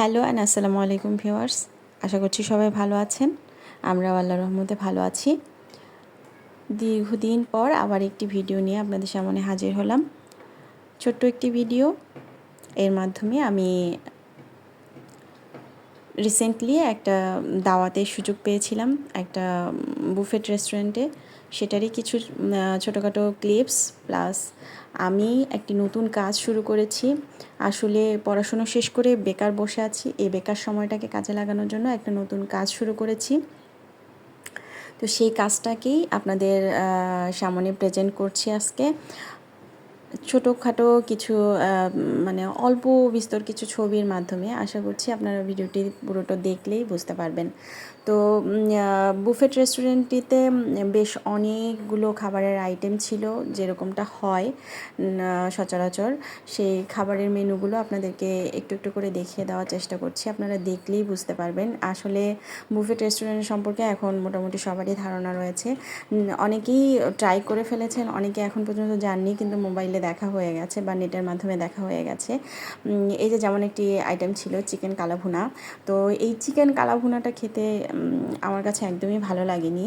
Hello and আসসালামু আলাইকুম viewers. আশা করছি সবাই ভালো আছেন। আমরা আল্লাহ রহমতে ভালো আছি। দীর্ঘদিন পর আবার একটি ভিডিও নিয়ে আপনাদের সামনে হাজির হলাম। ছোট্ট একটি ভিডিও। এর মাধ্যমে আমি রিসেন্টলি একটা দাওয়াতের সুযোগ পেয়েছিলাম, একটা বুফেট রেস্টুরেন্টে। সেটারই কিছু ছোটোখাটো ক্লিপস প্লাস আমি একটি নতুন কাজ শুরু করেছি। আসলে পড়াশুনো শেষ করে বেকার বসে আছি। এই বেকার সময়টাকে কাজে লাগানোর জন্য একটা নতুন কাজ শুরু করেছি। তো সেই কাজটাকেই আপনাদের সামনে প্রেজেন্ট করছি আজকে। ছোটোখাটো কিছু মানে অল্প বিস্তর কিছু ছবির মাধ্যমে আশা করছি আপনারা ভিডিওটি পুরোটা দেখলেই বুঝতে পারবেন। তো বুফেট রেস্টুরেন্টটিতে বেশ অনেকগুলো খাবারের আইটেম ছিল যেরকমটা হয় সচরাচর। সেই খাবারের মেনুগুলো আপনাদেরকে একটু একটু করে দেখিয়ে দেওয়ার চেষ্টা করছি। আপনারা দেখলেই বুঝতে পারবেন। আসলে বুফেট রেস্টুরেন্ট সম্পর্কে এখন মোটামুটি সবারই ধারণা রয়েছে। অনেকেই ট্রাই করে ফেলেছেন, অনেকে এখন পর্যন্ত জাননি কিন্তু মোবাইলে দেখা হয়ে গেছে বা নেটের মাধ্যমে দেখা হয়ে গেছে। এই যে যেমন একটি আইটেম ছিল, চিকেন কালাভুনা। তো এই চিকেন কালাভুনাটা খেতে আমার কাছে একদমই ভালো লাগেনি।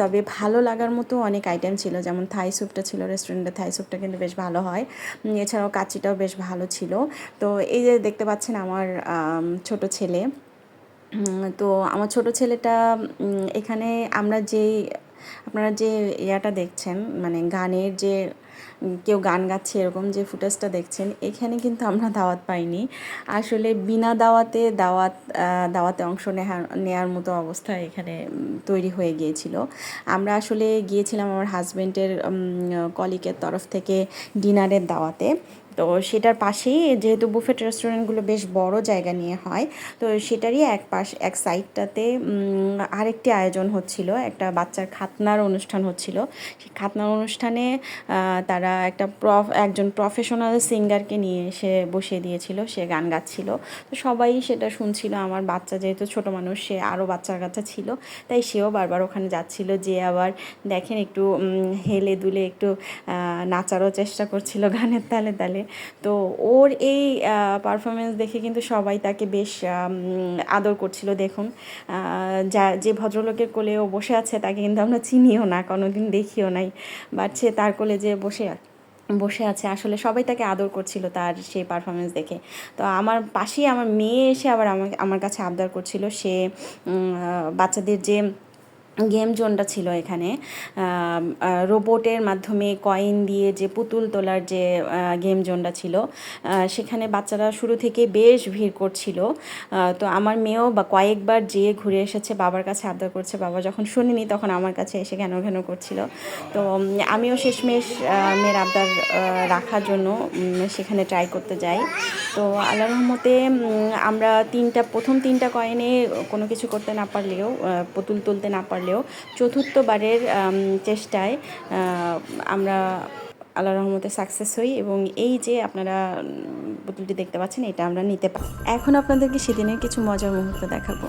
তবে ভালো লাগার মতো অনেক আইটেম ছিল, যেমন থাই স্যুপটা ছিল রেস্টুরেন্টে থাই স্যুপটা কিন্তু বেশ ভালো হয়। এছাড়াও কাচিটাও বেশ ভালো ছিল। তো এই যে দেখতে পাচ্ছেন আমার ছোট ছেলে। তো আমার ছোট ছেলেটা এখানে আমরা যেই, আপনারা যে ইয়াটা দেখছেন মানে গানের যে কেউ গান গাচ্ছে, এরকম যে ফুটেজটা দেখছেন, এখানে কিন্তু আমরা দাওয়াত পাইনি। আসলে বিনা দাওয়াতে দাওয়াত দাওয়াতে অংশ নেওয়ার মতো অবস্থা এখানে তৈরি হয়ে গিয়েছিল। আমরা আসলে গিয়েছিলাম আমার হাজব্যান্ডের কলিকের তরফ থেকে ডিনারের দাওয়াতে। তো সেটার পাশেই যেহেতু বুফেট রেস্টুরেন্টগুলো বেশ বড় জায়গা নিয়ে হয়, তো সেটারই এক পাশ, এক সাইডটাতে আরেকটি আয়োজন হচ্ছিল, একটা বাচ্চার খাতনার অনুষ্ঠান হচ্ছিল। সেই খাতনার অনুষ্ঠানে তারা একটা প্রফ, একজন প্রফেশনাল সিঙ্গারকে নিয়ে এসে বসিয়ে দিয়েছিল, সে গান গাচ্ছিল। তো সবাই সেটা শুনছিল, আমার বাচ্চা যেহেতু ছোটো মানুষ, সে আরও বাচ্চার কাছে ছিল, তাই সেও বারবার ওখানে যাচ্ছিল, যে আবার দেখেন একটু হেলে দুলে একটু নাচারও চেষ্টা করছিল গানের তালে তালে। তো ওর এই পারফরমেন্স দেখে কিন্তু সবাই তাকে বেশ আদর করছিল। দেখুন যা, যে ভদ্রলোকের কোলে ও বসে আছে তাকে কিন্তু আমরা চিনিও না, কোনোদিন দেখিও নাই। বাট সে তার কোলে যে বসে বসে আছে, আসলে সবাই তাকে আদর করছিল তার সেই পারফরমেন্স দেখে। তো আমার পাশেই আমার মেয়ে এসে আবার আমার আমার কাছে আবদার করছিল। সে বাচ্চাদের যে গেম জোনটা ছিল এখানে। রোবটের মাধ্যমে কয়েন দিয়ে যে পুতুল তোলার যে গেম জোনটা ছিল সেখানে বাচ্চারা শুরু থেকে বেশ ভিড় করছিল। তো আমার মেয়েও বা কয়েকবার যেয়ে ঘুরে এসেছে, বাবার কাছে আবদার করছে, বাবা, যখন শুনিনি তখন আমার কাছে এসে ঘেন ঘেন করছিল। তো আমিও শেষমেশ মেয়ের আবদার রাখার জন্য সেখানে ট্রাই করতে যাই। তো আল্লাহ রহমতে আমরা তিনটা, প্রথম তিনটা কয়েনে কোনো কিছু করতে না পারলেও পুতুল তুলতে না পারলেও হলেও চতুর্থবারের চেষ্টায় আমরা আল্লাহ রহমতে সাকসেস হই এবং এই যে আপনারা বোতলটি দেখতে পাচ্ছেন, এটা আমরা নিতে পারি এখন আপনাদেরকে সেদিনের কিছু মজার মুহূর্ত দেখাবো।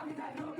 আমি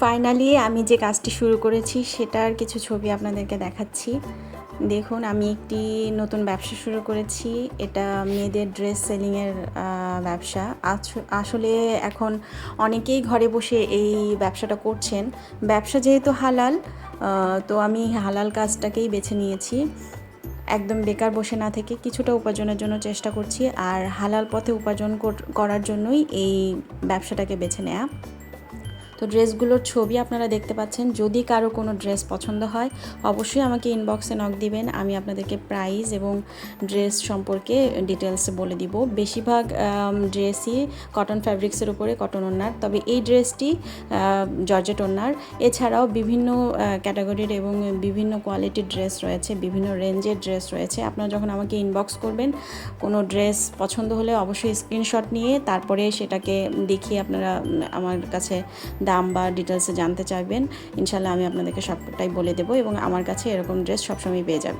ফাইনালি আমি যে কাজটি শুরু করেছি সেটার কিছু ছবি আপনাদেরকে দেখাচ্ছি। দেখুন, আমি একটি নতুন ব্যবসা শুরু করেছি। এটা মেয়েদের ড্রেস সেলিংয়ের ব্যবসা। আসলে এখন অনেকেই ঘরে বসে এই ব্যবসাটা করছেন। ব্যবসা যেহেতু হালাল তো আমি হালাল কাজটাকেই বেছে নিয়েছি। একদম বেকার বসে না থেকে কিছুটা উপার্জনের জন্য চেষ্টা করছি। আর হালাল পথে উপার্জন কর- করার জন্যই এই ব্যবসাটাকে বেছে নেওয়া তো ড্রেসগুলোর ছবি আপনারা দেখতে পাচ্ছেন। যদি কারও কোনো ড্রেস পছন্দ হয়, অবশ্যই আমাকে ইনবক্সে নক দিবেন। আমি আপনাদেরকে প্রাইস এবং ড্রেস সম্পর্কে ডিটেলসে বলে দিব। বেশিরভাগ ড্রেসই কটন ফ্যাব্রিক্সের উপরে কটন ওনার তবে এই ড্রেসটি জর্জেট ওনার এছাড়াও বিভিন্ন ক্যাটাগরির এবং বিভিন্ন কোয়ালিটির ড্রেস রয়েছে, বিভিন্ন রেঞ্জের ড্রেস রয়েছে। আপনারা যখন আমাকে ইনবক্স করবেন, কোনো ড্রেস পছন্দ হলে অবশ্যই স্ক্রিনশট নিয়ে তারপরে সেটাকে দেখিয়ে আপনারা আমার কাছে দাম বা ডিটেলসে জানতে চাইবেন ইনশাল্লাহ আমি আপনাদেরকে সবটাই বলে দেবো এবং আমার কাছে এরকম ড্রেস সবসময় পেয়ে যাবে